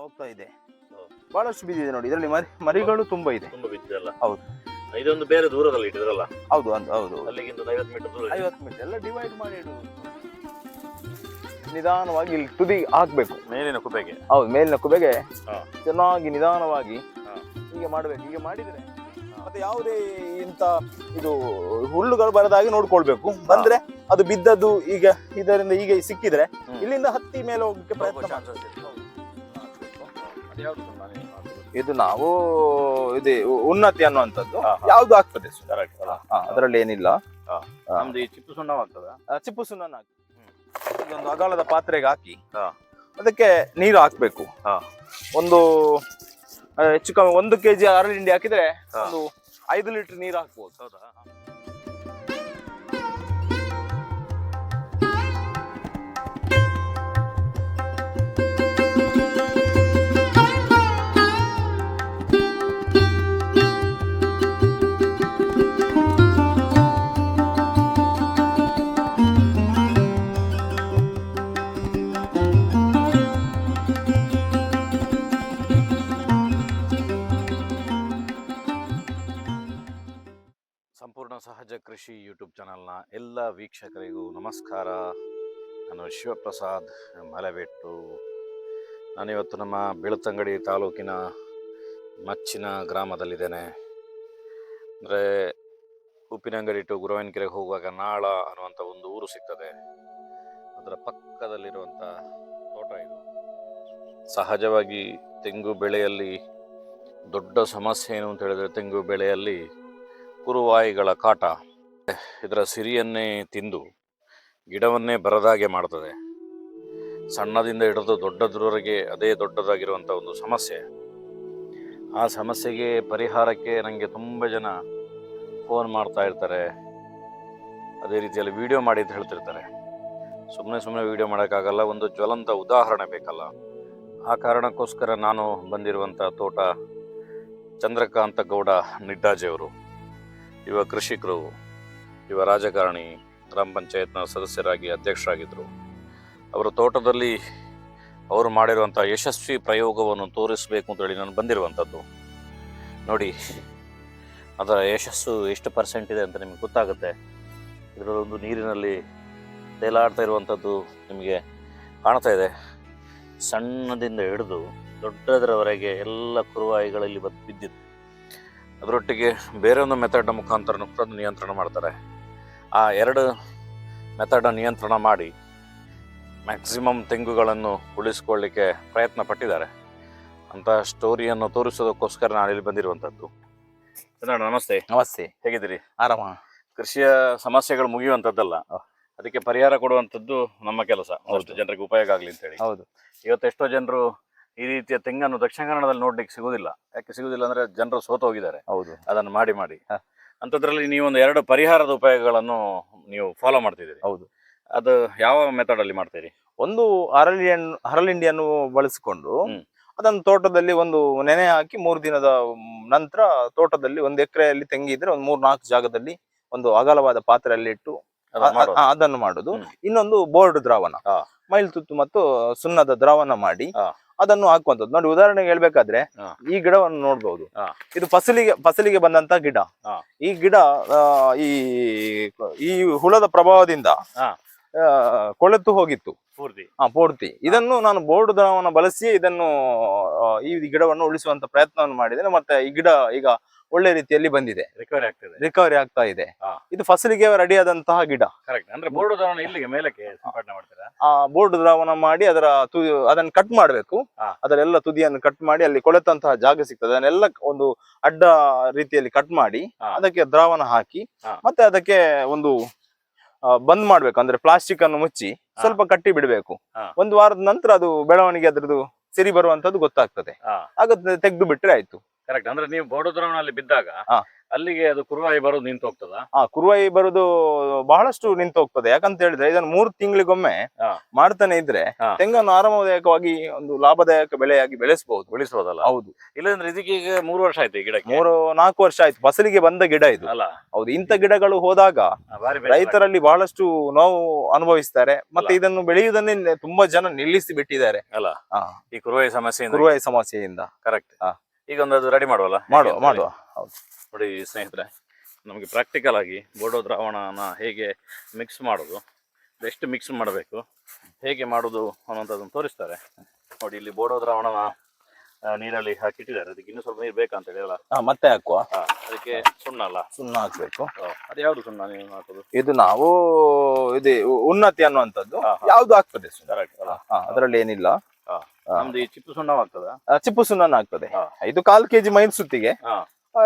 ಹೋಗ್ತಾ ಇದೆ. ಬಹಳಷ್ಟು ಬಿದ್ದಿದೆ ನೋಡಿ ಇದರಲ್ಲಿ ಮರಿ ಮರಿಗಳು ತುಂಬಾ ಇದೆ. ತುಂಬಾ ಬಿದ್ದಿದೆಲ್ಲ. ಹೌದು. ಇದೊಂದು ಬೇರೆ ದೂರದಲ್ಲಿ ಇಟ್ಟಿದ್ರಲ್ಲ? ಹೌದು ಹೌದು ಅಲ್ಲಿಗಿಂತ ಐವತ್ತು ಮೀಟರ್ ದೂರ. ಐವತ್ತು ಮೀಟರ್ ಎಲ್ಲ ಡಿವೈಡ್ ಮಾಡಿ ಇಡುವುದು. ನಿಧಾನವಾಗಿ ಇಲ್ಲಿ ತುದಿ ಹಾಕ್ಬೇಕು. ಮೇಲಿನ ಕುಬೆಗೆ. ಹೌದು ಮೇಲಿನ ಕುಬೆಗೆ ಚೆನ್ನಾಗಿ ನಿಧಾನವಾಗಿ ಹೀಗೆ ಮಾಡ್ಬೇಕು ಹೀಗೆ ಮಾಡಿದ್ರೆ ಮತ್ತೆ ಯಾವುದೇ ಇಂತ ಇದು ಹುಲ್ಲುಗಳು ಬರದಾಗಿ ನೋಡ್ಕೊಳ್ಬೇಕು. ಬಂದ್ರೆ ಅದು ಬಿದ್ದದ್ದು ಈಗ ಇದರಿಂದ ಈಗ ಸಿಕ್ಕಿದ್ರೆ ಇಲ್ಲಿಂದ ಹತ್ತಿ ಮೇಲೆ ಹೋಗ್ಲಿಕ್ಕೆ ಪ್ರಯತ್ನ ಇದೆ. ನೀವು? ಇದು ಉನ್ನತಿ ಅನ್ನುವಂಥದ್ದು ಯಾವುದು ಆಗ್ತದೆ? ಅದರಲ್ಲಿ ಏನಿಲ್ಲ. ನಮ್ದು ಈ ಚಿಪ್ಪು ಸುಣ್ಣ ಆಗ್ತದೆ ಚಿಪ್ಪು ಸುಣ್ಣ ಹಾಕಿ ಇದೊಂದು ಅಗಲದ ಪಾತ್ರೆಗೆ ಹಾಕಿ. ಅದಕ್ಕೆ ನೀರು ಹಾಕ್ಬೇಕು. ಒಂದು ಹೆಚ್ಚು ಕಮ್ಮಿ ಒಂದು ಕೆಜಿ ಅರಳಿಂಡಿ ಹಾಕಿದ್ರೆ ಒಂದು ಐದು ಲೀಟರ್ ನೀರು ಹಾಕ್ಬೋದು ಹೌದಾ ಕೃಷಿ ಯೂಟ್ಯೂಬ್ ಚಾನಲ್ನ ಎಲ್ಲ ವೀಕ್ಷಕರಿಗೂ ನಮಸ್ಕಾರ. ನಾನು ಶಿವಪ್ರಸಾದ್ ಮಲೆಬೆಟ್ಟು. ನಾನಿವತ್ತು ನಮ್ಮ ಬೆಳ್ತಂಗಡಿ ತಾಲೂಕಿನ ಮಚ್ಚಿನ ಗ್ರಾಮದಲ್ಲಿದ್ದೇನೆ. ಅಂದರೆ ಉಪ್ಪಿನಂಗಡಿ ಟು ಗುರುವಿನಕೆರೆಗೆ ಹೋಗುವಾಗ ನಾಳ ಅನ್ನುವಂಥ ಒಂದು ಊರು ಸಿಗ್ತದೆ. ಅದರ ಪಕ್ಕದಲ್ಲಿರುವಂಥ ತೋಟ ಇದು. ಸಹಜವಾಗಿ ತೆಂಗು ಬೆಳೆಯಲ್ಲಿ ದೊಡ್ಡ ಸಮಸ್ಯೆ ಏನು ಅಂತ ಹೇಳಿದರೆ ತೆಂಗು ಬೆಳೆಯಲ್ಲಿ ಕುರುವಾಯಿಗಳ ಕಾಟ. ಇದರ ಸಿರಿಯನ್ನೇ ತಿಂದು ಗಿಡವನ್ನೇ ಬರದಾಗೆ ಮಾಡ್ತದೆ. ಸಣ್ಣದಿಂದ ಹಿಡಿದು ದೊಡ್ಡದ್ರವರೆಗೆ ಅದೇ ದೊಡ್ಡದಾಗಿರುವಂಥ ಒಂದು ಸಮಸ್ಯೆ. ಆ ಸಮಸ್ಯೆಗೆ ಪರಿಹಾರಕ್ಕೆ ನನಗೆ ತುಂಬ ಜನ ಫೋನ್ ಮಾಡ್ತಾ ಇರ್ತಾರೆ. ಅದೇ ರೀತಿಯಲ್ಲಿ ವಿಡಿಯೋ ಮಾಡಿ ಅಂತ ಹೇಳ್ತಿರ್ತಾರೆ. ಸುಮ್ಮನೆ ಸುಮ್ಮನೆ ವಿಡಿಯೋ ಮಾಡೋಕ್ಕಾಗಲ್ಲ, ಒಂದು ಜ್ವಲಂತ ಉದಾಹರಣೆ ಬೇಕಲ್ಲ. ಆ ಕಾರಣಕ್ಕೋಸ್ಕರ ನಾನು ಬಂದಿರುವಂಥ ತೋಟ ಚಂದ್ರಕಾಂತ ಗೌಡ ನಿಡ್ಡಾಜೆಯವರು ಇವ ಕೃಷಿಕರು. ಯುವ ರಾಜಕಾರಣಿ, ಗ್ರಾಮ ಪಂಚಾಯತ್ನ ಸದಸ್ಯರಾಗಿ ಅಧ್ಯಕ್ಷರಾಗಿದ್ದರು ಅವರ ತೋಟದಲ್ಲಿ ಅವರು ಮಾಡಿರುವಂಥ ಯಶಸ್ವಿ ಪ್ರಯೋಗವನ್ನು ತೋರಿಸಬೇಕು ಅಂತೇಳಿ ನಾನು ಬಂದಿರುವಂಥದ್ದು ನೋಡಿ, ಅದರ ಯಶಸ್ಸು ಎಷ್ಟು ಪರ್ಸೆಂಟ್ ಇದೆ ಅಂತ ನಿಮಗೆ ಗೊತ್ತಾಗುತ್ತೆ. ಇದರಲ್ಲೊಂದು ನೀರಿನಲ್ಲಿ ತೇಲಾಡ್ತಾ ಇರುವಂಥದ್ದು ನಿಮಗೆ ಕಾಣ್ತಾ ಇದೆ. ಸಣ್ಣದಿಂದ ಹಿಡಿದು ದೊಡ್ಡದರವರೆಗೆ ಎಲ್ಲ ಕುರುವಾಯಿಗಳಲ್ಲಿ ಬದ್ ಬಿದ್ದಿದೆ ಅದರೊಟ್ಟಿಗೆ ಬೇರೆ ಒಂದು ಮೆಥಡ್ನ ಮುಖಾಂತರನೂ ಕೂಡ ನಿಯಂತ್ರಣ ಮಾಡ್ತಾರೆ. ಆ ಎರಡು ಮೆಥಡ ನಿಯಂತ್ರಣ ಮಾಡಿ ಮ್ಯಾಕ್ಸಿಮಮ್ ತೆಂಗುಗಳನ್ನು ಉಳಿಸ್ಕೊಳ್ಳಿಕ್ಕೆ ಪ್ರಯತ್ನ ಪಟ್ಟಿದ್ದಾರೆ ಅಂತ ಸ್ಟೋರಿಯನ್ನು ತೋರಿಸೋದಕ್ಕೋಸ್ಕರ ನಾನು ಇಲ್ಲಿ ಬಂದಿರುವಂಥದ್ದು. ಚಂದ್ರಣ್ಣ ನಮಸ್ತೆ. ನಮಸ್ತೆ. ಹೇಗಿದ್ದೀರಿ? ಆರಾಮ. ಕೃಷಿಯ ಸಮಸ್ಯೆಗಳು ಮುಗಿಯುವಂಥದ್ದಲ್ಲ. ಅದಕ್ಕೆ ಪರಿಹಾರ ಕೊಡುವಂಥದ್ದು ನಮ್ಮ ಕೆಲಸ. ಒಂದಷ್ಟು ಜನರಿಗೆ ಉಪಯೋಗ ಆಗಲಿ ಅಂತೇಳಿ ಹೌದು. ಇವತ್ತು ಎಷ್ಟೋ ಜನರು ಈ ರೀತಿಯ ತೆಂಗನ್ನು ದಕ್ಷಿಣ ಕನ್ನಡದಲ್ಲಿ ನೋಡ್ಲಿಕ್ಕೆ ಸಿಗುವುದಿಲ್ಲ ಯಾಕೆ ಸಿಗುವುದಿಲ್ಲ ಅಂದ್ರೆ ಜನರು ಸೋತು ಹೋಗಿದ್ದಾರೆ ಹೌದು. ಅದನ್ನು ಮಾಡಿ ಮಾಡಿ. ಹ. ಅಂಥದ್ರಲ್ಲಿ ನೀವು ಒಂದು ಎರಡು ಪರಿಹಾರದ ಉಪಾಯಗಳನ್ನು ನೀವು ಫಾಲೋ ಮಾಡ್ತಿದ್ದೀರಿ. ಹೌದು. ಅದು ಯಾವ ಮೆಥಡ್ ಅಲ್ಲಿ ಮಾಡ್ತೀರಿ? ಒಂದು ಹರಳಿಯನ್ನು ಹರಳಿಂಡಿಯನ್ನು ಬಳಸಿಕೊಂಡು. ಅದನ್ನು ತೋಟದಲ್ಲಿ ಒಂದು ನೆನೆ ಹಾಕಿ ಮೂರು ದಿನದ ನಂತರ ತೋಟದಲ್ಲಿ ಒಂದು ಎಕರೆಯಲ್ಲಿ ತೆಂಗಿದ್ರೆ ಒಂದು ಮೂರು ನಾಲ್ಕು ಜಾಗದಲ್ಲಿ ಒಂದು ಅಗಲವಾದ ಪಾತ್ರೆಯಲ್ಲಿ ಇಟ್ಟು ಅದನ್ನ ಮಾಡೋದು. ಇನ್ನೊಂದು ಬೋರ್ಡ್ ದ್ರಾವಣ. ಮೈಲ್ ತುತ್ತು ಮತ್ತು ಸುಣ್ಣದ ದ್ರಾವಣ ಮಾಡಿ. ಅದನ್ನು ಹಾಕುವಂಥದ್ದು ನೋಡಿ ಉದಾಹರಣೆಗೆ ಹೇಳ್ಬೇಕಾದ್ರೆ. ಈ ಗಿಡವನ್ನು ನೋಡ್ಬಹುದು ಹಾ. ಇದು ಫಸಲಿಗೆ ಫಸಲಿಗೆ ಬಂದಂತ ಗಿಡ. ಈ ಗಿಡ ಆ, ಈ ಈ ಹುಳದ ಪ್ರಭಾವದಿಂದ ಕೊಳೆತು ಹೋಗಿತ್ತು. ಪೂರ್ತಿ. ಹಾ ಪೂರ್ತಿ. ಇದನ್ನು ನಾನು ಬೋರ್ಡ್ ದ್ರಾವಣ ಬಳಸಿ ಇದನ್ನು ಈ ಗಿಡವನ್ನು ಉಳಿಸುವಂತ ಪ್ರಯತ್ನವನ್ನು ಮಾಡಿದ್ದೇನೆ ಮತ್ತೆ ಈ ಗಿಡ ಈಗ ಒಳ್ಳೆ ರೀತಿಯಲ್ಲಿ ಬಂದಿದೆ. ರಿಕವರಿ ಆಗ್ತದೆ. ರಿಕವರಿ ಆಗ್ತಾ ಇದೆ. ಇದು ಫಸಲಿಗೆ ರೆಡಿ ಆದಂತಹ ಗಿಡ. ಕರೆಕ್ಟ್ ಅಂದ್ರೆ ಬೋರ್ಡ್ ದ್ರಾವಣ ಇಲ್ಲಿಗೆ ಮೇಲಕ್ಕೆ ಸಿಂಪಡಣೆ ಮಾಡ್ತೀರಾ? ಆ ಬೋರ್ಡ್ ದ್ರಾವಣ ಮಾಡಿ ಅದರ ತು ಅದನ್ನು ಕಟ್ ಮಾಡಬೇಕು. ಅದರೆಲ್ಲ ತುದಿಯನ್ನು ಕಟ್ ಮಾಡಿ ಅಲ್ಲಿ ಕೊಳೆತಂತಹ ಜಾಗ ಸಿಗ್ತದೆ. ಅದನ್ನೆಲ್ಲ ಒಂದು ಅಡ್ಡ ರೀತಿಯಲ್ಲಿ ಕಟ್ ಮಾಡಿ ಅದಕ್ಕೆ ದ್ರಾವಣ ಹಾಕಿ ಮತ್ತೆ ಅದಕ್ಕೆ ಒಂದು ಬಂದ್ ಮಾಡ್ಬೇಕು. ಅಂದ್ರೆ ಪ್ಲಾಸ್ಟಿಕ್ ಅನ್ನು ಮುಚ್ಚಿ ಸ್ವಲ್ಪ ಕಟ್ಟಿ ಬಿಡಬೇಕು. ಒಂದು ವಾರದ ನಂತರ ಅದು ಬೆಳವಣಿಗೆ ಅದ್ರದ್ದು ಸಿರಿ ಬರುವಂತದ್ದು ಗೊತ್ತಾಗ್ತದೆ. ಆಗ ತೆಗೆದು ಬಿಟ್ರೆ ಆಯ್ತು. ಕರೆಕ್ಟ್ ಅಂದ್ರೆ ನೀವು ಅಲ್ಲಿ ಬಿದ್ದಾಗ. ಅಲ್ಲಿಗೆ ಅದು ಕುರುವಾಯಿ ಬರೋದು ನಿಂತು ಹೋಗ್ತದ? ಆ ಕುರುವಾಯಿ ಬರುದು ಬಹಳಷ್ಟು ನಿಂತು ಹೋಗ್ತದೆ. ಯಾಕಂತ ಹೇಳಿದ್ರೆ ಇದನ್ನು ಮೂರು ತಿಂಗಳಿಗೊಮ್ಮೆ ಹಾ. ಮಾಡ್ತಾನೆ ಇದ್ರೆ ಹಾ. ತೆಂಗನ್ನು ಆರಾಮದಾಯಕವಾಗಿ ಒಂದು ಲಾಭದಾಯಕ ಬೆಳೆಯಾಗಿ ಬೆಳೆಸಬಹುದು ಬೆಳೆಸಬಹುದಲ್ಲ ಹೌದು. ಇಲ್ಲಂದ್ರೆ ಇದಕ್ಕೆ ಈಗ ಮೂರು ವರ್ಷ ಆಯ್ತು ಗಿಡ ಗಿಡಕ್ಕೆ? ಮೂರು ನಾಲ್ಕು ವರ್ಷ ಆಯ್ತು. ಫಸಲಿಗೆ ಬಂದ ಗಿಡ ಇದು. ಅಲ್ಲ. ಹೌದು. ಇಂಥ ಗಿಡಗಳು ಹೋದಾಗ ರೈತರಲ್ಲಿ ಬಹಳಷ್ಟು ನೋವು ಅನುಭವಿಸ್ತಾರೆ. ಮತ್ತೆ ಇದನ್ನು ಬೆಳೆಯುವುದನ್ನೇ ತುಂಬಾ ಜನ ನಿಲ್ಲಿಸಿ ಬಿಟ್ಟಿದ್ದಾರೆ. ಅಲ್ಲ. ಹಾ. ಈ ಕುರುವಾಯಿ ಸಮಸ್ಯೆಯಿಂದ ಕುರುವಾಯಿ ಸಮಸ್ಯೆಯಿಂದ. ಕರೆಕ್ಟ್ ಹಾ. ಈಗ ಒಂದು ಅದು ರೆಡಿ ಮಾಡುವಲ್ಲ? ಮಾಡುವ ಮಾಡುವ. ಹೌದು. ನೋಡಿ ಸ್ನೇಹಿತರೆ ನಮಗೆ ಪ್ರಾಕ್ಟಿಕಲ್ ಆಗಿ ಬೋಡೋ ದ್ರಾವಣನ ಹೇಗೆ ಮಿಕ್ಸ್ ಮಾಡೋದು ಎಷ್ಟು ಮಿಕ್ಸ್ ಮಾಡಬೇಕು ಹೇಗೆ ಮಾಡೋದು ಅನ್ನೋಂಥದ್ದನ್ನು ತೋರಿಸ್ತಾರೆ. ನೋಡಿ ಇಲ್ಲಿ ಬೋಡೋ ದ್ರಾವಣನ ನೀರಲ್ಲಿ ಹಾಕಿಟ್ಟಿದ್ದಾರೆ. ಅದಕ್ಕೆ ಇನ್ನೂ ಸ್ವಲ್ಪ ನೀರು ಬೇಕಂತ ಹೇಳಿ ಅಲ್ಲ? ಹಾ, ಮತ್ತೆ ಹಾಕುವ. ಹಾ, ಅದಕ್ಕೆ ಸುಣ್ಣ ಅಲ್ಲ? ಸುಣ್ಣ ಹಾಕ್ಬೇಕು. ಅದು ಯಾವುದು ಸುಣ್ಣ ನೀವು ಹಾಕೋದು? ಇದು ನಾವು ಇದು ಉನ್ನತಿ ಅನ್ನುವಂಥದ್ದು. ಹಾ, ಹಾ. ಯಾವ್ದು ಆಗ್ತದೆ ಕರೆಕ್ಟ್ ಅಲ್ಲ ಅದರಲ್ಲಿ ಏನಿಲ್ಲ. ನಮ್ದು ಈ ಚಿಪ್ಪು ಆ, ಚಿಪ್ಪು ಸುಣ್ಣನ ಆಗ್ತದೆ. ಇದು ಕಾಲ್ ಕೆಜಿ ಮೈನ್ ಸುತ್ತಿಗೆ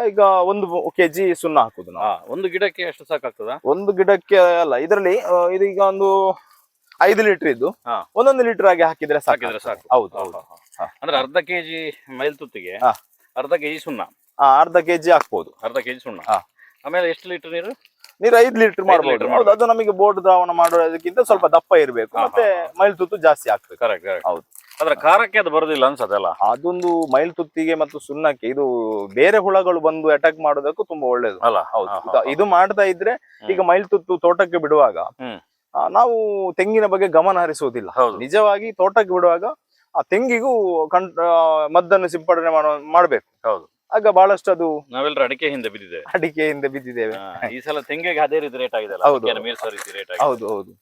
ಈಗ ಒಂದು ಕೆಜಿ ಸುಣ್ಣ ಹಾಕುದು ನಾವು. ಒಂದು ಗಿಡಕ್ಕೆ ಎಷ್ಟು ಸಾಕಾಗ್ತದ? ಒಂದು ಗಿಡಕ್ಕೆ ಅಲ್ಲ ಇದರಲ್ಲಿ ಇದೀಗ ಒಂದು ಐದು ಲೀಟರ್ ಇದ್ದು ಒಂದೊಂದು ಲೀಟರ್ ಆಗಿ ಹಾಕಿದ್ರೆ ಸಾಕಿದ್ರೆ ಸಾಕು. ಹೌದು ಹೌದು. ಅಂದ್ರೆ ಅರ್ಧ ಕೆಜಿ ಮೈಲ್ ತುತ್ತಿಗೆ. ಅರ್ಧ ಕೆಜಿ ಸುಣ್ಣ. ಆ, ಅರ್ಧ ಕೆಜಿ ಹಾಕ್ಬಹುದು ಅರ್ಧ ಕೆಜಿ ಸುಣ್ಣ. ಆಮೇಲೆ ಎಷ್ಟು ಲೀಟರ್ ನೀರು? ನೀರು ಐದು ಲೀಟರ್ ಮಾಡಬಹುದು ಅದು ನಮಗೆ ಬೋರ್ಡ್ ದ್ರಾವಣ ಮಾಡೋದಕ್ಕಿಂತ ಸ್ವಲ್ಪ ದಪ್ಪ ಇರಬೇಕು. ಮತ್ತೆ ಮೈಲ್ ತುತ್ತು ಜಾಸ್ತಿ ಆಗ್ತದೆ. ಕರೆಕ್ಟ್ ಕರೆಕ್ಟ್ ಹೌದು. ಅದ್ರ ಖಾರಕ್ಕೆ ಅದು ಬರೋದಿಲ್ಲ ಅನ್ಸತ್ತಲ್ಲ ಅದೊಂದು ಮೈಲ್ ತುತ್ತಿಗೆ ಮತ್ತು ಸುಣ್ಣಕ್ಕೆ ಇದು ಬೇರೆ ಹುಳಗಳು ಬಂದು ಅಟ್ಯಾಕ್ ಮಾಡೋದಕ್ಕೂ ತುಂಬಾ ಒಳ್ಳೇದು. ಅಲ್ಲ ಹೌದು. ಇದು- ಮಾಡ್ತಾ ಇದ್ರೆ ಈಗ ಮೈಲ್ ತುತ್ತು ತೋಟಕ್ಕೆ ಬಿಡುವಾಗ ನಾವು ತೆಂಗಿನ ಬಗ್ಗೆ ಗಮನ ಹರಿಸುವುದಿಲ್ಲ. ಹೌದು. ನಿಜವಾಗಿ ತೋಟಕ್ಕೆ ಬಿಡುವಾಗ ಆ ತೆಂಗಿಗೂ ಕಣ್ ಆ, ಮದ್ದನ್ನು ಸಿಂಪಡಣೆ ಮಾಡೋ ಮಾಡ್ಬೇಕು. ಹೌದು. ಆಗ ಬಹಳಷ್ಟು ಅದು ನಾವೆಲ್ಲರೂ ಅಡಿಕೆ ಹಿಂದೆ ಬಿದ್ದಿದ್ದೇವೆ. ಅಡಿಕೆಯಿಂದ ಬಿದ್ದಿದ್ದೇವೆ. ಹಾ, ಈ ಸಲ ತೆಂಗಿಗೆ ಅದೇ ರೀತಿ ರೇಟ್ ಆಗಿದೆ ಹೌದು. ಹೌದು ಹೌದು.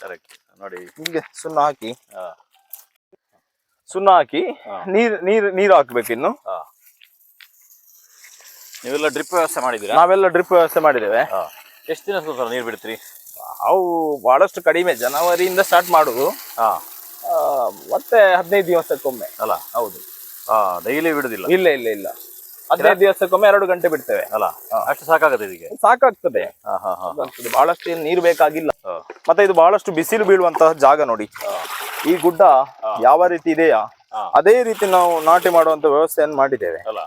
ಕರೆಕ್ಟ್ ನೋಡಿ. ಹಿಂಗೆ ಸುಣ್ಣ ಹಾಕಿ. ಸುಣ್ಣ ಹಾಕಿ ನೀರ್ ನೀರ್ ನೀರ್ ಹಾಕ್ಬೇಕು ಇನ್ನು. ನೀವೆಲ್ಲ ಡ್ರಿಪ್ ವ್ಯವಸ್ಥೆ ಮಾಡಿದ್ದೀರಾ? ನಾವೆಲ್ಲ ಡ್ರಿಪ್ ವ್ಯವಸ್ಥೆ ಮಾಡಿದ್ದೇವೆ. ಎಷ್ಟು ದಿನ ಸರ್ ನೀರು ಬಿಡ್ತೀರಿ? ಅವು ಬಹಳಷ್ಟು ಕಡಿಮೆ ಜನವರಿಯಿಂದ ಸ್ಟಾರ್ಟ್ ಮಾಡುದು. ಮತ್ತೆ ಹದಿನೈದು ದಿವಸಕ್ಕೊಮ್ಮೆ. ಅಲ್ಲ ಹೌದು. ಹಾ ಡೈಲಿ ಬಿಡುದಿಲ್ಲ. ಇಲ್ಲ ಇಲ್ಲ ಇಲ್ಲ. ಹದಿನೈದು ದಿವಸಕ್ಕೊಮ್ಮೆ ಎರಡು ಗಂಟೆ ಬಿಡ್ತೇವೆ. ಅಲ್ಲ ಅಷ್ಟು ಸಾಕಾಗತ್ತೆ ಇದಕ್ಕೆ ಸಾಕಾಗ್ತದೆ. ಬಹಳಷ್ಟು ಏನು ನೀರು ಬೇಕಾಗಿಲ್ಲ. ಮತ್ತೆ ಇದು ಬಹಳಷ್ಟು ಬಿಸಿಲು ಬೀಳುವಂತಹ ಜಾಗ ನೋಡಿ. ಈ ಗುಡ್ಡ ಯಾವ ರೀತಿ ಇದೆಯಾ? ಅದೇ ರೀತಿ ನಾವು ನಾಟಿ ಮಾಡುವಂತ ವ್ಯವಸ್ಥೆಯನ್ನು ಮಾಡಿದ್ದೇವೆ. ಅಲ್ಲ.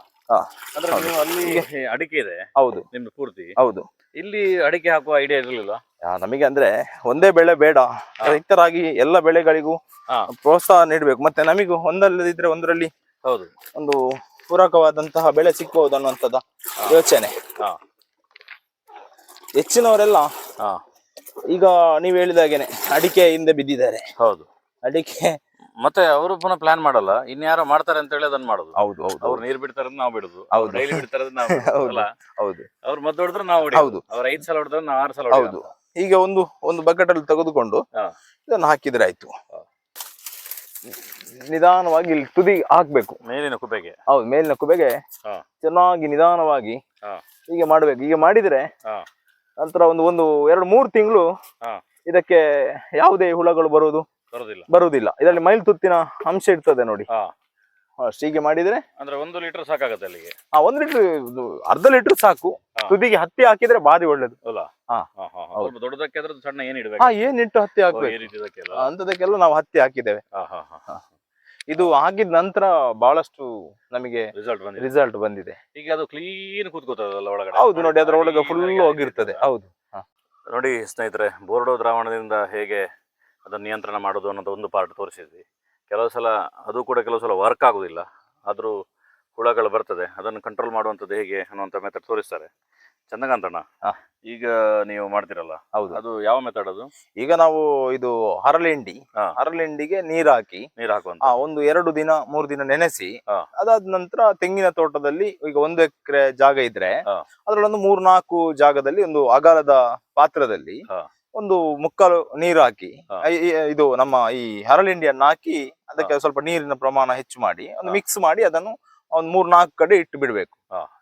ಅಂದ್ರೆ ನೀವು ಅಲ್ಲಿ ಅಡಿಕೆ ಇದೆ. ಹೌದು. ನಿಮ್ದು ಪೂರ್ತಿ. ಹೌದು. ಇಲ್ಲಿ ಅಡಿಕೆ ಹಾಕುವ ಐಡಿಯಾ ಇರಲಿಲ್ಲ ನಮಗೆ ಅಂದ್ರೆ ಒಂದೇ ಬೆಳೆ ಬೇಡ. ರೈತರಾಗಿ ಎಲ್ಲ ಬೆಳೆಗಳಿಗೂ. ಪ್ರೋತ್ಸಾಹ ನೀಡಬೇಕು. ಮತ್ತೆ ನಮಗೂ ಒಂದಲ್ಲದಿದ್ರೆ ಒಂದರಲ್ಲಿ ಹೌದು. ಒಂದು ಪೂರಕವಾದಂತಹ ಬೆಳೆ ಸಿಕ್ಕಬಹುದು ಅನ್ನುವಂಥದ್ದು ಯೋಚನೆ. ಹಾ. ಹೆಚ್ಚಿನವರೆಲ್ಲ ಹಾ. ಈಗ ನೀವು ಹೇಳಿದಾಗೇನೆ ಅಡಿಕೆ ಹಿಂದೆ ಬಿದ್ದಿದ್ದಾರೆ. ಹೌದು. ಅಡಿಕೆ ಮತ್ತೆ ಅವರು ಪುನಃ ಪ್ಲಾನ್ ಮಾಡಲ್ಲ. ಇನ್ಯಾರೋ ಮಾಡ್ತಾರೆ ಅಂತ ಹೇಳಿ ಅದನ್ನ ಮಾಡುದು. ಹೌದು ಹೌದು ಅವ್ರು ನೀರ್ ಬಿಡ್ತಾರ ನಾವು ಬಿಡುದು. ಹೌದು. ಡೈಲಿ ಬಿಡ್ತಾರ ನಾವು. ಹೌದು. ಅಲ್ಲ? ಹೌದು. ಅವ್ರು ಮದ್ದು ಹೊಡೆದ್ರೆ ನಾವು ಹೌದು. ಅವ್ರ ಐದ್ ಸಲ ಹೊಡೆದ್ರೆ ನಾವು ಆರು ಸಲ ಹೌದು. ಈಗ ಒಂದು ಒಂದು ಬಕೆಟ್ ಅಲ್ಲಿ ತೆಗೆದುಕೊಂಡು ಹಾ. ಇದನ್ನು ಹಾಕಿದ್ರೆ ಆಯ್ತು. ನಿಧಾನವಾಗಿ ಇಲ್ಲಿ ತುದಿ ಹಾಕ್ಬೇಕು. ಮೇಲಿನ ಕುಬೆಗೆ. ಹೌದು ಮೇಲಿನ ಕುಬೆಗೆ ಹಾ. ಚೆನ್ನಾಗಿ ನಿಧಾನವಾಗಿ ಹಾ. ಹೀಗೆ ಮಾಡ್ಬೇಕು. ಹೀಗೆ ಮಾಡಿದ್ರೆ ಹಾ. ನಂತರ ಒಂದು ಒಂದು ಎರಡು ಮೂರು ತಿಂಗಳು ಹಾ. ಇದಕ್ಕೆ ಯಾವುದೇ ಹುಳಗಳು ಬರುವುದು ಬರೋದಿಲ್ಲ. ಬರುವುದಿಲ್ಲ. ಇದರಲ್ಲಿ ಮೈಲ್ ತುತ್ತಿನ ಅಂಶ ಇರ್ತದೆ ನೋಡಿ. ಹಾ. ಅಷ್ಟು ಹೀಗೆ ಮಾಡಿದ್ರೆ ಅಂದ್ರೆ ಒಂದು ಲೀಟರ್ ಸಾಕಾಗುತ್ತೆ ಅಲ್ಲಿಗೆ? ಆ ಒಂದು ಲೀಟರ್ ಅರ್ಧ ಲೀಟರ್ ಸಾಕು. ತುದಿಗೆ ಹತ್ತಿ ಹಾಕಿದ್ರೆ ಬಾರಿ ಒಳ್ಳೇದು. ಅಲ್ಲ? ಹಾ. ಹಾ ಹಾ ದೊಡ್ಡದಕ್ಕೆ ಸಣ್ಣ ಏನ್ ಹಾ ಇಡ್ಬೇಕು ಏನ್ ಇಟ್ಟು ಹತ್ತಿ ಹಾಕಬೇಕು. ಅಂತದಕ್ಕೆಲ್ಲ ನಾವು ಹತ್ತಿ ಹಾಕಿದ್ದೇವೆ. ಹಾ ಹಾ ಹಾ. ಇದು ಆಗಿದ ನಂತರ ಬಹಳಷ್ಟು ನಮಗೆ ರಿಸಲ್ಟ್ ಬಂದಿದೆ. ರಿಸಲ್ಟ್ ಬಂದಿದೆ. ಈಗ ಅದು ಕ್ಲೀನ್ ಕೂತ್ಕೋತದಲ್ಲ ಒಳಗಡೆ. ಹೌದು ನೋಡಿ ಅದರ ಒಳಗೆ ಫುಲ್ ಹೋಗಿರ್ತದೆ. ಹೌದು. ನೋಡಿ ಸ್ನೇಹಿತರೆ ಬೋರ್ಡೋ ದ್ರಾವಣದಿಂದ ಹೇಗೆ ಅದನ್ನು ನಿಯಂತ್ರಣ ಮಾಡೋದು ಅನ್ನೋದು ಒಂದು ಪಾರ್ಟ್ ತೋರಿಸಿದ್ವಿ. ಕೆಲವು ಸಲ ಅದು ಕೂಡ ಕೆಲವು ಸಲ ವರ್ಕ್ ಆಗೋದಿಲ್ಲ. ಆದರೂ ಹುಳಗಳು ಬರ್ತದೆ ಅದನ್ನು ಕಂಟ್ರೋಲ್ ಮಾಡುವಂಥದ್ದು ಹೇಗೆ ಅನ್ನುವಂಥ ಮೆಥಡ್ ತೋರಿಸ್ತಾರೆ. ಚಂದಕಾಂತಣ್ಣ. ಈಗ ನೀವು ಮಾಡ್ತಿರಲ್ಲ ಹೌದು. ಅದು ಯಾವ ಮೆಥಡ್ ಅದು? ಈಗ ನಾವು ಇದು ಹರಳಿಂಡಿ ಹರಳೆಂಡಿಗೆ ನೀರ್ ಹಾಕಿ ನೀರು ಹಾಕುವಂತ. ಒಂದು ಎರಡು ದಿನ ಮೂರು ದಿನ ನೆನೆಸಿ. ಅದಾದ ನಂತರ ತೆಂಗಿನ ತೋಟದಲ್ಲಿ ಈಗ ಒಂದು ಎಕರೆ ಜಾಗ ಇದ್ರೆ ಅದರಲ್ಲೊಂದು ಮೂರ್ ನಾಲ್ಕು ಜಾಗದಲ್ಲಿ ಒಂದು ಅಗಾಲದ ಪಾತ್ರದಲ್ಲಿ. ಒಂದು ಮುಕ್ಕಾಲು ನೀರು ಹಾಕಿ ಇದು ನಮ್ಮ ಈ ಹರಳಿಂಡಿಯನ್ನು ಹಾಕಿ ಅದಕ್ಕೆ ಸ್ವಲ್ಪ ನೀರಿನ ಪ್ರಮಾಣ ಹೆಚ್ಚು ಮಾಡಿ ಒಂದು ಮಿಕ್ಸ್ ಮಾಡಿ ಅದನ್ನು ಒಂದ್ ಮೂರ್ ನಾಲ್ಕು ಕಡೆ ಇಟ್ಟು ಬಿಡ್ಬೇಕು.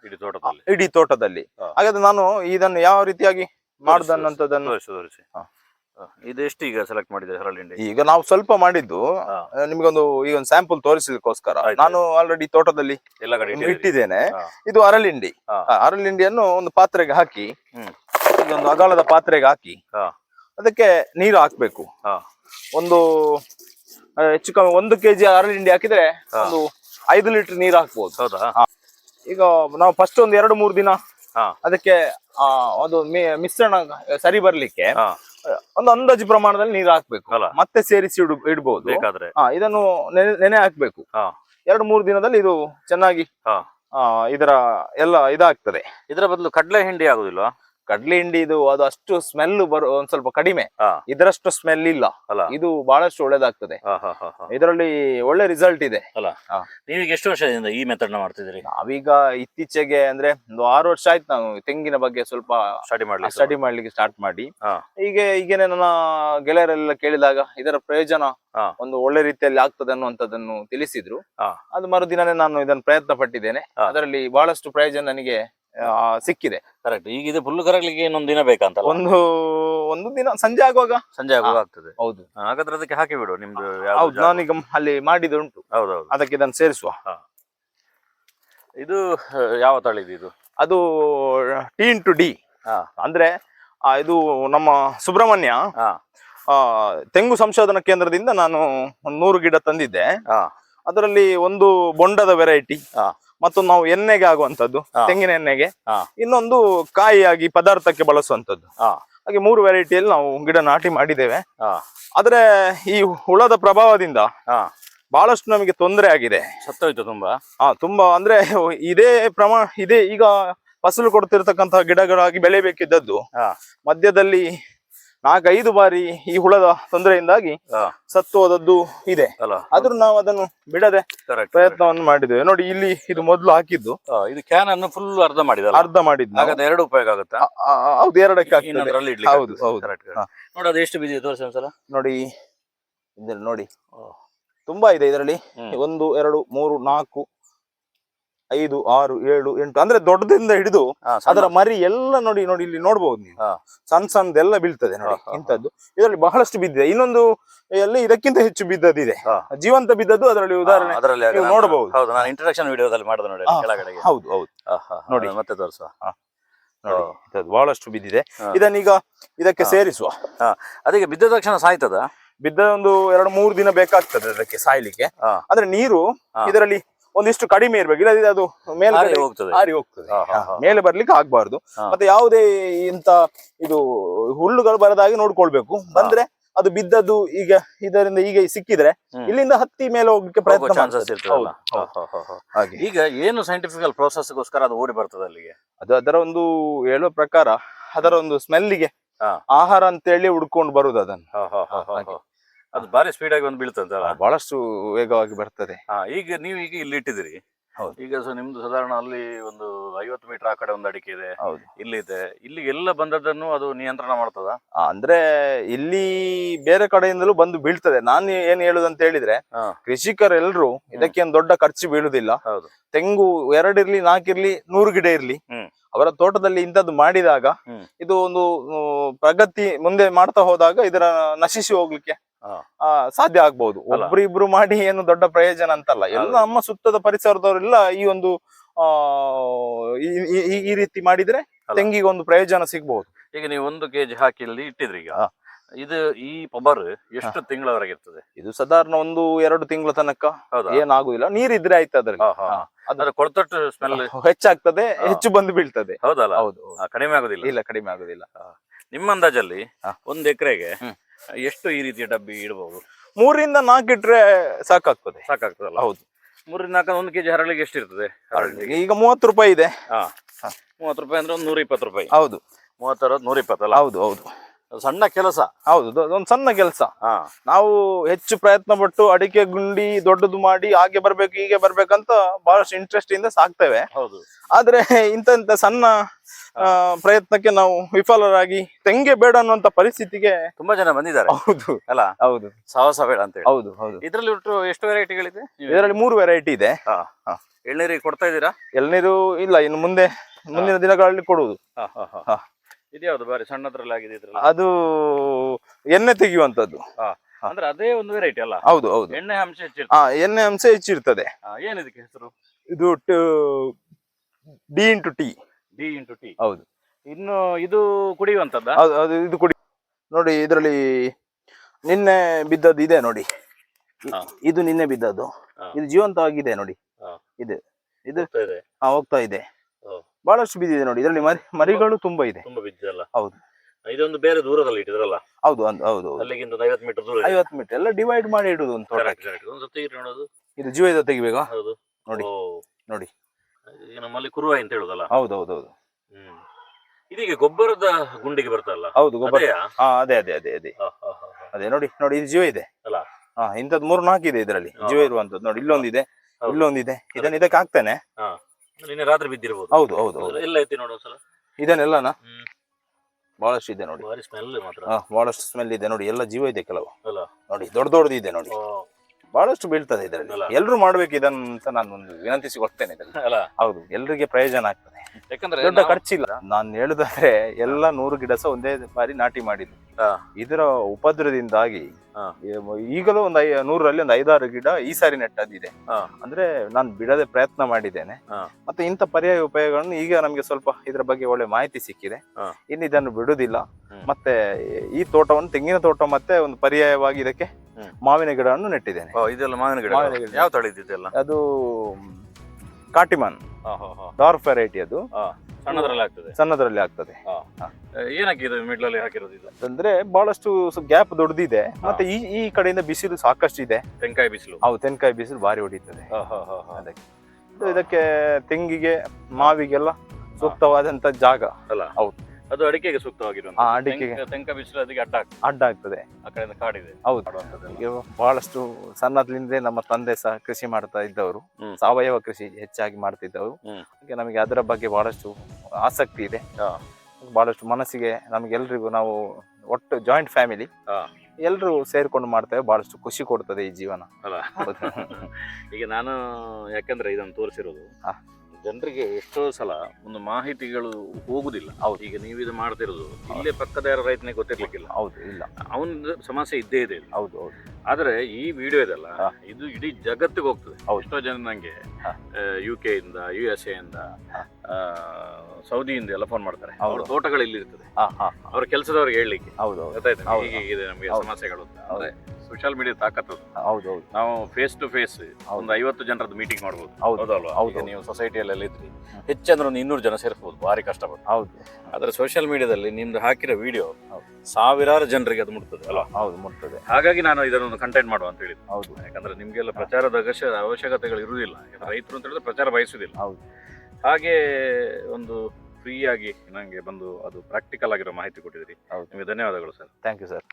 ಇಡೀ ತೋಟದಲ್ಲಿ. ಇಡೀ ತೋಟದಲ್ಲಿ. ಹಾಗಾದ್ರೆ ನಾನು ಇದನ್ನು ಯಾವ ರೀತಿಯಾಗಿ ಮಾಡುದನ್ನಂತದನ್ನು. ಹಾ, ಇದೆಷ್ಟು ಈಗ ಸೆಲೆಕ್ಟ್ ಮಾಡಿದ್ರೆ ಹರಳಿಂಡಿ ಈಗ ನಾವು ಸ್ವಲ್ಪ ಮಾಡಿದ್ದು ನಿಮ್ಗೊಂದು ಈಗ ಒಂದು ಸ್ಯಾಂಪಲ್ ತೋರಿಸಲಿಕ್ಕೋಸ್ಕರ ನಾನು ಆಲ್ರೆಡಿ ತೋಟದಲ್ಲಿ ಎಲ್ಲ ಕಡೆ. ಇಟ್ಟಿದ್ದೇನೆ. ಇದು ಅರಳಿಂಡಿ. ಅರಳಿಂಡಿಯನ್ನು ಒಂದು ಪಾತ್ರೆಗೆ ಹಾಕಿ ಒಂದು ಇದೊಂದು ಅಗಾಲದ ಪಾತ್ರೆಗೆ ಹಾಕಿ. ಅದಕ್ಕೆ ನೀರು ಹಾಕ್ಬೇಕು. ಒಂದು ಹೆಚ್ಚು ಕಮ್ಮಿ ಒಂದು ಕೆಜಿ ಅರಳಿಂಡಿ ಹಾಕಿದ್ರೆ. ಒಂದು ಐದು ಲೀಟರ್ ನೀರು ಹಾಕ್ಬೋದು. ಹೌದಾ? ಈಗ ನಾವು ಫಸ್ಟ್ ಒಂದು ಎರಡು ಮೂರು ದಿನ ಹಾ. ಅದಕ್ಕೆ ಆ ಅದು ಮಿ- ಮಿಶ್ರಣ ಸರಿ ಬರ್ಲಿಕ್ಕೆ ಹಾ. ಒಂದು ಅಂದಾಜು ಪ್ರಮಾಣದಲ್ಲಿ ನೀರು ಹಾಕ್ಬೇಕು. ಅಲ್ಲ. ಮತ್ತೆ ಸೇರಿಸಿ ಇಡು ಇಡ್ಬೋದು. ಬೇಕಾದ್ರೆ. ಹಾ ಇದನ್ನು ನೆನೆ ನೆನೆ ಹಾಕ್ಬೇಕು. ಹಾ. ಎರಡು ಮೂರು ದಿನದಲ್ಲಿ ಇದು ಚೆನ್ನಾಗಿ ಹಾ. ಆ, ಇದರ ಎಲ್ಲ ಇದಾಗ್ತದೆ. ಇದರ ಬದಲು ಕಡಲೆ ಹಿಂಡಿ ಆಗುದಿಲ್ವಾ? ಕಡ್ಲೆ ಹಿಂಡಿ ಇದು ಅದು ಅಷ್ಟು ಸ್ಮೆಲ್ ಬರೋ ಒಂದ್ ಸ್ವಲ್ಪ ಕಡಿಮೆ. ಇದರಷ್ಟು ಸ್ಮೆಲ್ ಇಲ್ಲ. ಇದು ಬಹಳಷ್ಟು ಒಳ್ಳೇದಾಗ್ತದೆ. ಇದರಲ್ಲಿ ಒಳ್ಳೆ ರಿಸಲ್ಟ್ ಇದೆ. ಅಲ್ಲ. ನೀವೀಗ ಎಷ್ಟು ವರ್ಷದಿಂದ ಈ ಮೆಥಡ್ನ ಮಾಡ್ತಿದ್ದೀರಿ? ನಾವೀಗ ಇತ್ತೀಚೆಗೆ ಅಂದ್ರೆ ಒಂದು ಆರು ವರ್ಷ ಆಯ್ತು ನಾನು ತೆಂಗಿನ ಬಗ್ಗೆ ಸ್ವಲ್ಪ ಸ್ಟಡಿ ಮಾಡ್ಲಿ ಸ್ಟಡಿ ಮಾಡ್ಲಿಕ್ಕೆ ಸ್ಟಾರ್ಟ್ ಮಾಡಿ. ಈಗ ಹೀಗೆ ಹೀಗೇನೆ ನನ್ನ ಗೆಳೆಯರೆಲ್ಲ ಕೇಳಿದಾಗ ಇದರ ಪ್ರಯೋಜನ. ಒಂದು ಒಳ್ಳೆ ರೀತಿಯಲ್ಲಿ ಆಗ್ತದೆ ಅನ್ನುವಂಥದ್ದನ್ನು ತಿಳಿಸಿದ್ರು. ಅದು ಮರುದಿನನೇ ನಾನು ಇದನ್ನು ಪ್ರಯತ್ನ ಪಟ್ಟಿದ್ದೇನೆ ಅದರಲ್ಲಿ ಬಹಳಷ್ಟು ಪ್ರಯೋಜನ ನನಗೆ ಸಿಕ್ಕಿದೆ. ಕರೆಕ್ಟ್ ಈಗ ಇದು ಫುಲ್ ಕರಗ್ಲಿಕ್ಕೆ ಇನ್ನೊಂದು ದಿನ ಬೇಕಂತ ಒಂದು ಒಂದು ದಿನ ಸಂಜೆ ಆಗುವಾಗ. ಸಂಜೆ ಆಗುವಾಗ ಆಗ್ತದೆ. ಹೌದು. ಹಾಗಾದ್ರೆ ಅದಕ್ಕೆ ಹಾಕಿ ಬಿಡು ನಿಮ್ದು ಹೌದು? ನಾನೀಗ ಅಲ್ಲಿ ಮಾಡಿದ್ರು ಉಂಟು. ಹೌದೌದು. ಅದಕ್ಕೆ ಇದನ್ನು ಸೇರಿಸುವ. ಇದು ಯಾವ ತಳಿದು ಇದು? ಅದು ಟಿ ಇಂಟು ಡಿ ಅಂದ್ರೆ ಇದು ನಮ್ಮ ಸುಬ್ರಹ್ಮಣ್ಯ ತೆಂಗು ಸಂಶೋಧನಾ ಕೇಂದ್ರದಿಂದ ನಾನು ಒಂದು ನೂರು ಗಿಡ ತಂದಿದ್ದೆ. ಅದರಲ್ಲಿ ಒಂದು ಬೊಂಡದ ವೆರೈಟಿ ಮತ್ತು ನಾವು ಎಣ್ಣೆಗೆ ಆಗುವಂತದ್ದು ತೆಂಗಿನ ಎಣ್ಣೆಗೆ. ಇನ್ನೊಂದು ಕಾಯಿಯಾಗಿ ಪದಾರ್ಥಕ್ಕೆ ಬಳಸುವಂತದ್ದು ಹಾಗೆ ಮೂರು ವೆರೈಟಿಯಲ್ಲಿ ನಾವು ಗಿಡ ನಾಟಿ ಮಾಡಿದ್ದೇವೆ. ಹಾ. ಆದ್ರೆ ಈ ಹುಳದ ಪ್ರಭಾವದಿಂದ ಬಹಳಷ್ಟು ನಮಗೆ ತೊಂದರೆ ಆಗಿದೆ. ಸತ್ತೋಯ್ತು ತುಂಬಾ. ಹಾ ತುಂಬಾ ಅಂದ್ರೆ ಇದೇ ಪ್ರಮಾಣ ಇದೇ ಈಗ ಫಸಲು ಕೊಡ್ತಿರ್ತಕ್ಕಂತಹ ಗಿಡಗಳಾಗಿ ಬೆಳೆಯಬೇಕಿದ್ದದ್ದು. ಹಾ. ಮಧ್ಯದಲ್ಲಿ ನಾಲ್ಕೈದು ಬಾರಿ ಈ ಹುಳದ ತೊಂದರೆಯಿಂದಾಗಿ ಸತ್ತು ಹೋದದ್ದು ಇದೆ. ಆದ್ರೂ ನಾವು ಅದನ್ನು ಬಿಡದೆ ಪ್ರಯತ್ನವನ್ನು ಮಾಡಿದ್ದೇವೆ. ನೋಡಿ ಇಲ್ಲಿ ಇದು ಮೊದಲು ಹಾಕಿದ್ದು. ಇದು ಕ್ಯಾನ್ ಅನ್ನು ಫುಲ್ ಅರ್ಧ ಮಾಡಿದಲ್ಲ ಅರ್ಧ ಮಾಡಿದ್ದು. ಎರಡು ಉಪಯೋಗ ಆಗುತ್ತೆ? ಹೌದು ಎರಡಕ್ಕೆ ಹೌದು ಹೌದು. ನೋಡಿ ಅದು ಎಷ್ಟು ಬಿದ್ದಿದೆ ತೋರಿಸಿ ಒಂದ್ಸಲ. ನೋಡಿ ಇದ್ರಲ್ಲಿ ನೋಡಿ. ತುಂಬಾ ಇದೆ ಇದರಲ್ಲಿ. ಒಂದು ಎರಡು ಮೂರು ನಾಲ್ಕು ಐದು ಆರು ಏಳು ಎಂಟು ಅಂದ್ರೆ ದೊಡ್ಡದಿಂದ ಹಿಡಿದು ಅದರ ಮರಿ ಎಲ್ಲ ನೋಡಿ ನೋಡಿ ಇಲ್ಲಿ ನೋಡಬಹುದು ನೀವು. ಸಣ್ಣ ಸಣ್ಣದೆಲ್ಲ ಬೀಳ್ತದೆ ನೋಡಿ. ಇಂಥದ್ದು ಇದರಲ್ಲಿ ಬಹಳಷ್ಟು ಬಿದ್ದಿದೆ ಇನ್ನೊಂದು ಎಲ್ಲಿ ಇದಕ್ಕಿಂತ ಹೆಚ್ಚು ಬಿದ್ದದಿದೆ. ಜೀವಂತ ಬಿದ್ದದ್ದು ಅದರಲ್ಲಿ ಉದಾಹರಣೆ ಅದರಲ್ಲಿ ನೋಡಬಹುದು. ಹೌದು ನಾನು ಇಂಟ್ರಡಕ್ಷನ್ ವಿಡಿಯೋದಲ್ಲಿ ಮಾಡಿದೆ ನೋಡಿ ಹಾ. ಕೆಳಗಡೆಗೆ ಹೌದು ಹೌದು. ನೋಡಿ. ಮತ್ತೆ ತೋರಿಸುವ ನೋಡಿ. ಬಹಳಷ್ಟು ಬಿದ್ದಿದೆ. ಇದನ್ನೀಗ ಇದಕ್ಕೆ ಸೇರಿಸುವ ಹಾ ಅದಕ್ಕೆ ಬಿದ್ದ ತಕ್ಷಣ ಸಾಯ್ತದ ಬಿದ್ದ ಒಂದು ಎರಡು ಮೂರು ದಿನ ಬೇಕಾಗ್ತದೆ ಅದಕ್ಕೆ ಸಾಯ್ಲಿಕ್ಕೆ ಅಂದ್ರೆ ನೀರು ಇದರಲ್ಲಿ ಒಂದಿಷ್ಟು ಕಡಿಮೆ ಇರ್ಬೇಕು ಇಲ್ಲದಿದ್ರೆ ಅದು ಮೇಲೆ ಹಾರಿ ಹೋಗ್ತದೆ ಹೋಗ್ತದೆ ಹಾ, ಹಾ, ಹಾ, ಹಾ. ಮೇಲೆ ಬರ್ಲಿಕ್ಕೆ ಆಗ್ಬಾರ್ದು ಹಾ. ಮತ್ತೆ ಯಾವುದೇ ಇಂತ ಇದು ಹುಲ್ಲುಗಳು ಬರದಾಗಿ ನೋಡ್ಕೊಳ್ಬೇಕು ಬಂದ್ರೆ ಅದು ಬಿದ್ದದ್ದು ಈಗ ಇದರಿಂದ ಈಗ ಸಿಕ್ಕಿದ್ರೆ ಹ್ಮ್. ಇಲ್ಲಿಂದ ಹತ್ತಿ ಮೇಲೆ ಹೋಗ್ಲಿಕ್ಕೆ ಪ್ರಯತ್ನ ಚಾನ್ಸಸ್ ಮಾಡ್ತದೆ. ಇರ್ತದಲ್ಲ ಹೌದು, ಹೌದು. ಹಾ, ಹಾ, ಹಾ, ಹಾ. ಹಾಗೆ ಈಗ ಏನು ಸೈಂಟಿಫಿಕಲ್ ಗೋಸ್ಕರ ಅದು ಓಡಿ ಬರ್ತದೆ ಅಲ್ಲಿಗೆ ಅದು ಅದರ ಒಂದು ಹೇಳುವ ಪ್ರಕಾರ ಅದರ ಒಂದು ಸ್ಮೆಲ್ಲಿಗೆ ಹಾ. ಆಹಾರ ಅಂತೇಳಿ ಹುಡ್ಕೊಂಡು ಬರುದು ಅದನ್ನು ಹಾ, ಹಾ, ಹಾ, ಹಾ, ಹಾಗೆ. ಅದು ಭಾರಿ ಸ್ಪೀಡ್ ಆಗಿ ಒಂದು ಬೀಳ್ತಂತಲ್ಲ ಬಹಳಷ್ಟು ವೇಗವಾಗಿ ಬರ್ತದೆ. ಹಾ ಈಗ ನೀವು ಈಗ ಇಲ್ಲಿ ಇಟ್ಟಿದ್ದೀರಿ. ಹೌದು. ಈಗ ಸೊ ನಿಮ್ದು ಸಾಧಾರಣ ಅಲ್ಲಿ ಒಂದು ಐವತ್ತು ಮೀಟರ್ ಆ ಕಡೆ ಒಂದು ಅಡಿಕೆ ಇದೆ ಹೌದು. ಇಲ್ಲಿದೆ ಇಲ್ಲಿ ಎಲ್ಲ ಬಂದದ್ದನ್ನು ಅದು ನಿಯಂತ್ರಣ ಮಾಡ್ತದ? ಆ, ಅಂದ್ರೆ ಇಲ್ಲಿ ಬೇರೆ ಕಡೆಯಿಂದಲೂ ಬಂದು ಬೀಳ್ತದೆ. ನಾನು ಏನ್ ಹೇಳುದಂತ ಹೇಳಿದ್ರೆ ಹಾ. ಕೃಷಿಕರೆಲ್ಲರೂ ಇದಕ್ಕೆ ದೊಡ್ಡ ಖರ್ಚು ಬೀಳುದಿಲ್ಲ. ಹೌದು. ತೆಂಗು ಎರಡಿರ್ಲಿ ನಾಲ್ಕಿರ್ಲಿ ನೂರು ಗಿಡ ಇರ್ಲಿ. ಹ್ಮ್. ಅವರ ತೋಟದಲ್ಲಿ ಇಂಥದ್ದು ಮಾಡಿದಾಗ ಹ್ಮ್. ಇದು ಒಂದು ಆ, ಪ್ರಗತಿ ಮುಂದೆ ಮಾಡ್ತಾ ಹೋದಾಗ ಇದರ ನಶಿಸಿ ಹೋಗ್ಲಿಕ್ಕೆ ಸಾಧ್ಯ ಆಗ್ಬಹುದು ಒಬ್ರಿಬ್ರು ಮಾಡಿ ಏನು ದೊಡ್ಡ ಪ್ರಯೋಜನ ಅಂತಲ್ಲ. ಎಲ್ಲ ನಮ್ಮ ಸುತ್ತದ ಪರಿಸರದವರೆಲ್ಲ ಈ ಒಂದು ಆ ಈ- ರೀತಿ ಮಾಡಿದ್ರೆ. ತೆಂಗಿಗೆ ಒಂದು ಪ್ರಯೋಜನ ಸಿಗ್ಬಹುದು ಈಗ ನೀವು ಒಂದು ಕೆಜಿ ಹಾಕಿ ಇಲ್ಲಿ ಇಟ್ಟಿದ್ರಿ ಈಗ. ಇದು ಈ ಪಬರ್ ಎಷ್ಟು ತಿಂಗಳವರೆಗೆ ಇರ್ತದೆ? ಇದು ಸಾಧಾರಣ ಒಂದು ಎರಡು ತಿಂಗಳ ತನಕ ಏನಾಗುದಿಲ್ಲ. ನೀರಿದ್ರೆ ಆಯ್ತು ಅದ್ರಲ್ಲಿ. ಅದರ ಕೊಳ್ತಟ್ಟು ಸ್ಮೆಲ್ ಹೆಚ್ಚಾಗ್ತದೆ ಹೆಚ್ಚು ಬಂದು ಬೀಳ್ತದೆ ಹೌದಲ್ಲ? ಹೌದು. ಕಡಿಮೆ ಆಗುದಿಲ್ಲ? ಇಲ್ಲ ಕಡಿಮೆ ಆಗುದಿಲ್ಲ. ನಿಮ್ಮ ಅಂದಾಜಲ್ಲಿ. ಒಂದು ಎಕರೆಗೆ. ಎಷ್ಟು ಈ ರೀತಿಯ ಡಬ್ಬಿ ಇಡಬಹುದು ಮೂರಿಂದ ನಾಲ್ಕು ಇಟ್ಟರೆ ಸಾಕಾಗ್ತದೆ. ಸಾಕಾಗ್ತದಲ್ಲ? ಹೌದು. ಮೂರಿಂದ ನಾಲ್ಕು ಒಂದು ಕೆಜಿ ಹರಳಿಗೆ ಎಷ್ಟು ಇರ್ತದೆ? ಈಗ ಮೂವತ್ತು ರೂಪಾಯಿ ಇದೆ. ಹಾ. ಮೂವತ್ತು ರೂಪಾಯಿ ಅಂದ್ರೆ ಒಂದು ನೂರ ಇಪ್ಪತ್ತು ರೂಪಾಯಿ. ಹೌದು. ಮೂವತ್ತರವತ್ತು ನೂರ ಇಪ್ಪತ್ತಲ್ಲ? ಹೌದು ಹೌದು. ಸಣ್ಣ ಕೆಲಸ. ಹೌದು ಒಂದು ಸಣ್ಣ ಕೆಲಸ. ಹಾ. ನಾವು ಹೆಚ್ಚು ಪ್ರಯತ್ನ ಪಟ್ಟು ಅಡಿಕೆ ಗುಂಡಿ ದೊಡ್ಡದು ಮಾಡಿ ಹಾಗೆ ಬರ್ಬೇಕು ಹೀಗೆ ಬರ್ಬೇಕಂತ ಬಹಳಷ್ಟು ಇಂಟ್ರೆಸ್ಟ್ ಇಂದ ಸಾಕ್ತೇವೆ. ಹೌದು. ಆದ್ರೆ ಇಂತ ಇಂತ ಸಣ್ಣ ಆ, ಪ್ರಯತ್ನಕ್ಕೆ ನಾವು ವಿಫಲರಾಗಿ ತೆಂಗೆ ಬೇಡ ಅನ್ನುವಂತ ಪರಿಸ್ಥಿತಿಗೆ ತುಂಬಾ ಜನ ಬಂದಿದ್ದಾರೆ. ಹೌದು. ಅಲ್ಲ? ಹೌದು. ಸಾಹಸ ಬೇಡ ಅಂತ ಹೇಳಿ. ಹೌದು ಹೌದು. ಇದ್ರಲ್ಲಿ ಒಟ್ಟು ಎಷ್ಟು ವೆರೈಟಿಗಳಿದೆ ಇದರಲ್ಲಿ ಮೂರು ವೆರೈಟಿ ಇದೆ. ಎಳ್ನೀರಿಗೆ ಕೊಡ್ತಾ ಇದ್ದೀರಾ? ಎಳ್ನೀರು ಇಲ್ಲ ಇನ್ನು ಮುಂದೆ ಮುಂದಿನ ದಿನಗಳಲ್ಲಿ ಕೊಡುವುದು. ಹಾ ಹಾ ಹಾ. ಹಾ. ಇದ್ಯಾವ್ದು ಬಾರಿ ಸಣ್ಣದ್ರಲ್ಲಿ ಆಗಿದೆ ಇದ್ರಲ್ಲಿ. ಅದು ಎಣ್ಣೆ ತೆಗೆಯುವಂತದ್ದು ಅಂದ್ರೆ ಅದೇ ಒಂದು ವೆರೈಟಿ ಅಲ್ಲ? ಹೌದು ಹೌದು. ಎಣ್ಣೆ ಅಂಶ ಹೆಚ್ಚಿರ್ತದೆ. ಎಣ್ಣೆ ಅಂಶ ಹೆಚ್ಚಿರ್ತದೆ. ಹಾ, ಏನಿದಕ್ಕೆ ಹೆಸರು? ಇದು D into T D into T ಹೌದು. ಇನ್ನು ಇದು ಕುಡಿಯುವಂತದ್ದು ಅದು ಅದು ಇದು ಕುಡಿ ನೋಡಿ ಇದರಲ್ಲಿ ನಿನ್ನೆ ಬಿದ್ದದ್ದು ಇದೆ ನೋಡಿ. ಇದು ನಿನ್ನೆ ಬಿದ್ದದ್ದು. ಇದು ಜೀವಂತವಾಗಿದೆ ನೋಡಿ. ಇದು ಇದು ಹೋಗ್ತಾ ಇದೆ. ಬಹಳಷ್ಟು ಬಿದ್ದಿದೆ ನೋಡಿ. ಇದರಲ್ಲಿ ಮರಿ ಮರಿಗಳು ತುಂಬಾ ಇದೆ. ತುಂಬಾ ಬಿದ್ದಲ್ಲ ಹೌದು. ಇದೊಂದು ಬೇರೆ ದೂರದಲ್ಲಿ ಇಟ್ಟಿದ್ರಲ್ಲ? ಹೌದು ಒಂದು ಹೌದು ಅಲ್ಲಿಗಿಂತ ಐವತ್ತು ಮೀಟರ್ ದೂರ. ಐವತ್ತು ಮೀಟರ್. ಎಲ್ಲ ಡಿವೈಡ್ ಮಾಡಿ ಇಡುದು ಒಂದು. ಒಂದು ಸತಿ ಇಟ್ಟು ನೋಡೋದು. ಇದು ಜೀವ ಇದೆ ತೆಗಿಬೇಕಾ ಹೌದು. ನೋಡಿ. ನೋಡಿ. ನಮ್ಮಲ್ಲಿ ಕುರುವ ಅಂತ ಹೇಳುದಲ್ಲ? ಹೌದು ಹೌದು ಹೌದು. ಹ್ಮ್. ಇದೀಗ ಗೊಬ್ಬರದ ಗುಂಡಿಗೆ ಬರ್ತಲ್ಲ ಹೌದು ಗೊಬ್ಬರ? ಹಾ ಅದೇ ಅದೇ ಅದೇ ಅದೇ. ಅದೇ ನೋಡಿ ನೋಡಿ ಇದು ಜೀವ ಇದೆ. ಅಲ್ಲ? ಹಾ ಇಂಥದ್ದು ಮೂರು ನಾಲ್ಕು ಇದೆ ಇದರಲ್ಲಿ. ಜೀವ ಇರುವಂತದ್ದು ನೋಡಿ ಇಲ್ಲೊಂದಿದೆ. ಇಲ್ಲೊಂದಿದೆ. ಇದನ್ನ ಇದಕ್ಕೆ ಹಾಕ್ತೇನೆ. ನಿನ್ನೆ ರಾತ್ರಿ ಬಿದ್ದಿರ್ಬೋದು. ಹೌದು ಹೌದು ಹೌದು. ಎಲ್ಲ ಐತಿ ನೋಡು ಒಂದ್ಸಲ ಇದನ್ನೆಲ್ಲನ? ಹ್ಮ್. ಬಹಳಷ್ಟು ಇದೆ ನೋಡಿ. ಸ್ಮೆಲ್ ಮಾತ್ರ. ಹಾ ಬಹಳಷ್ಟು ಸ್ಮೆಲ್ ಇದೆ ನೋಡಿ. ಎಲ್ಲ ಜೀವ ಇದೆ ಕೆಲವು. ಅಲ್ಲ? ನೋಡಿ ದೊಡ್ಡ ದೊಡ್ಡದು ಇದೆ ನೋಡಿ. ಬಹಳಷ್ಟು ಬೀಳ್ತದೆ ಇದರಲ್ಲಿ? ಎಲ್ಲರೂ ಮಾಡ್ಬೇಕು ಇದನ್ನ ನಾನು ಒಂದು ವಿನಂತಿಸಿಕೊಳ್ತೇನೆ ಇದರಲ್ಲಿ. ಅಲ್ಲ? ಹೌದು ಎಲ್ರಿಗೆ ಪ್ರಯೋಜನ ಆಗ್ತದೆ. ಯಾಕಂದ್ರೆ ದೊಡ್ಡ ಖರ್ಚಿಲ್ಲ ನಾನು ಹೇಳುದಾದ್ರೆ ಎಲ್ಲ ನೂರು ಗಿಡ ಸಹ ಒಂದೇ ಬಾರಿ ನಾಟಿ ಮಾಡಿದ್ದು. ಇದರ ಉಪದ್ರದಿಂದಾಗಿ ಈಗಲೂ ಒಂದು ಐ ನೂರಲ್ಲಿ ಒಂದು ಐದಾರು ಗಿಡ ಈ ಸಾರಿ ನೆಟ್ಟದಿದೆ. ಅಂದ್ರೆ ನಾನು ಬಿಡದೆ ಪ್ರಯತ್ನ ಮಾಡಿದ್ದೇನೆ. ಮತ್ತೆ ಇಂಥ ಪರ್ಯಾಯ ಉಪಯೋಗಗಳನ್ನು ಈಗ ನಮಗೆ ಸ್ವಲ್ಪ ಇದರ ಬಗ್ಗೆ ಒಳ್ಳೆ ಮಾಹಿತಿ ಸಿಕ್ಕಿದೆ. ಇನ್ನು ಇದನ್ನು ಬಿಡುದಿಲ್ಲ ಮತ್ತೆ ಈ ತೋಟವನ್ನು ತೆಂಗಿನ ತೋಟ ಮತ್ತೆ ಒಂದು ಪರ್ಯಾಯವಾಗಿ ಇದಕ್ಕೆ. ಮಾವಿನ ಗಿಡವನ್ನು ನೆಟ್ಟಿದ್ದೇನೆ. ಓ, ಇದೆಲ್ಲ ಮಾವಿನ ಗಿಡ. ಯಾವ ತಳಿ ಅದು ಕಾಟಿಮಾನ್ ಡಾರ್ಫ್ ವೆರೈಟಿ ಅದು. ಸಣ್ಣದ್ರಲ್ಲಿ ಆಗ್ತದೆ. ಸಣ್ಣದ್ರಲ್ಲಿ ಆಗ್ತದೆ. ಏನಕ್ಕೆ ಇದು ಮಿಡ್ಲಲ್ಲಿ ಹಾಕಿರೋದು ಇದು? ಅಂದ್ರೆ ಬಹಳಷ್ಟು ಗ್ಯಾಪ್ ದೊಡ್ಡದಿದೆ ಮತ್ತೆ ಈ ಈ ಕಡೆಯಿಂದ ಬಿಸಿಲು ಸಾಕಷ್ಟು ಇದೆ. ತೆಂಕಾಯಿ ಬಿಸಿಲು. ಹೌದು ತೆಂಕಾಯಿ ಬಿಸಿಲು ಭಾರಿ ಹೊಡಿತದೆ. ಅದಕ್ಕೆ. ಇದು ಇದಕ್ಕೆ ತೆಂಗಿಗೆ ಮಾವಿಗೆಲ್ಲ ಸೂಕ್ತವಾದಂತ ಜಾಗ. ಅಲ್ಲ. ಹೌದು. ಅದು ಅಡಿಕೆಗೆ ಸೂಕ್ತವಾಗಿರುವಂತ ಆ, ಅಡಿಕೆಗೆ. ತೆಂಕಾಯಿ ಬಿಸಿಲು ಅದಕ್ಕೆ ಅಡ್ಡ ಆಗ್ತದೆ ಅಡ್ಡ ಆಗ್ತದೆ ಆ ಕಡೆಯಿಂದ ಕಾಡಿದೆ ಹೌದು ಮಾಡುವಂಥದ್ದೆಲ್ಲ. ಈಗ ಬಹಳಷ್ಟು ಸಣ್ಣದ್ಲಿಂದಲೇ ನಮ್ಮ ತಂದೆ ಸಹ ಕೃಷಿ ಮಾಡ್ತಾ ಇದ್ದವರು ಹ್ಮ್. ಸಾವಯವ ಕೃಷಿ ಹೆಚ್ಚಾಗಿ ಮಾಡ್ತಿದ್ದವರು ಹ್ಮ್. ಹಾಗೆ ನಮಗೆ ಅದರ ಬಗ್ಗೆ ಬಹಳಷ್ಟು ಆಸಕ್ತಿ ಇದೆ ಹಾ. ಬಹಳಷ್ಟು ಮನಸ್ಸಿಗೆ ನಮಗೆಲ್ರಿಗೂ ನಾವು ಒಟ್ಟು ಜಾಯಿಂಟ್ ಫ್ಯಾಮಿಲಿ ಹಾ. ಎಲ್ಲರೂ ಸೇರ್ಕೊಂಡು ಮಾಡ್ತೇವೆ ಬಹಳಷ್ಟು ಖುಷಿ ಕೊಡ್ತದೆ ಈ ಜೀವನ ಅಲ್ಲ ಹೌದು. ಈಗ ನಾನು ಯಾಕಂದ್ರೆ ಇದನ್ನು ತೋರಿಸಿರೋದು ಹಾ. ಜನರಿಗೆ ಎಷ್ಟೋ ಸಲ ಒಂದು ಮಾಹಿತಿಗಳು ಹೋಗುದಿಲ್ಲ. ಹೌದು. ಈಗ ನೀವು ಇದು ಮಾಡ್ತಿರೋದು ಇಲ್ಲೇ ಪಕ್ಕದ ಯಾರ ರೈತನಿಗೆ ಗೊತ್ತಿರ್ಲಿಕ್ಕಿಲ್ಲ. ಹೌದು ಇಲ್ಲ. ಅವನ ಸಮಸ್ಯೆ ಇದ್ದೇ ಇದೆ. ಹೌದು ಹೌದು. ಆದರೆ ಈ ವಿಡಿಯೋ ಇದೆಲ್ಲ ಇದು ಇಡೀ ಜಗತ್ತಿಗೆ ಹೋಗ್ತದೆ. ಎಷ್ಟೋ ಜನ ನನಗೆ. ಯು ಕೆ ಇಂದ ಯು ಎಸ್ ಎ ಇಂದ ಸೌದಿಯಿಂದ ಎಲ್ಲ ಫೋನ್ ಮಾಡ್ತಾರೆ. ಅವ್ರ ತೋಟಗಳು ಇಲ್ಲಿ ಇರ್ತದೆ ಅವ್ರ ಕೆಲಸದವ್ರಿಗೆ ಹೇಳಲಿಕ್ಕೆ. ಹೌದು ಗೊತ್ತಾಯ್ತು. ಹೀಗೆ ಇದೆ ನಮಗೆ ಸಮಸ್ಯೆಗಳು ಅಂತ. ಸೋಷಿಯಲ್ ಮೀಡಿಯಾ ತಾಕತ್ತು ಹೌದು ಹೌದು. ನಾವು ಫೇಸ್ ಟು ಫೇಸ್ ಒಂದು ಐವತ್ತು ಜನರದ್ದು ಮೀಟಿಂಗ್ ಮಾಡ್ಬೋದು. ಹೌದು. ಹೌದಲ್ವಾ ಹೌದು. ನೀವು ಸೊಸೈಟಿಯಲ್ಲೆಲ್ಲ ಇದ್ರಿ ಹೆಚ್ಚಂದ್ರೆ ಒಂದು ಇನ್ನೂರು ಜನ ಸೇರಿಸ್ಬೋದು ಭಾರಿ ಕಷ್ಟಪಟ್ಟು. ಹೌದು. ಆದರೆ ಸೋಷಿಯಲ್ ಮೀಡಿಯಾದಲ್ಲಿ ನಿಮ್ದು ಹಾಕಿರೋ ವಿಡಿಯೋ. ಸಾವಿರಾರು ಜನರಿಗೆ ಅದು ಮುಟ್ತದೆ ಅಲ್ವಾ? ಹೌದು ಮುಟ್ತದೆ. ಹಾಗಾಗಿ ನಾನು ಇದನ್ನೊಂದು ಕಂಟೆಂಟ್ ಮಾಡುವ ಅಂತ ಹೇಳಿದ್ದು. ಹೌದು. ಯಾಕಂದ್ರೆ ನಿಮಗೆಲ್ಲ ಪ್ರಚಾರದ ಅಗಶ್ಯ ಅವಶ್ಯಕತೆಗಳು ಇರುವುದಿಲ್ಲ. ರೈತರು ಅಂತ ಹೇಳಿದ್ರೆ ಪ್ರಚಾರ ಬಯಸುವುದಿಲ್ಲ. ಹೌದು. ಹಾಗೆ ಒಂದು ಫ್ರೀಯಾಗಿ ನನಗೆ ಬಂದು ಅದು ಪ್ರಾಕ್ಟಿಕಲ್ ಆಗಿರೋ ಮಾಹಿತಿ ಕೊಟ್ಟಿದ್ರಿ. ಹೌದು. ನಿಮಗೆ ಧನ್ಯವಾದಗಳು ಸರ್ ಥ್ಯಾಂಕ್ ಯು ಸರ್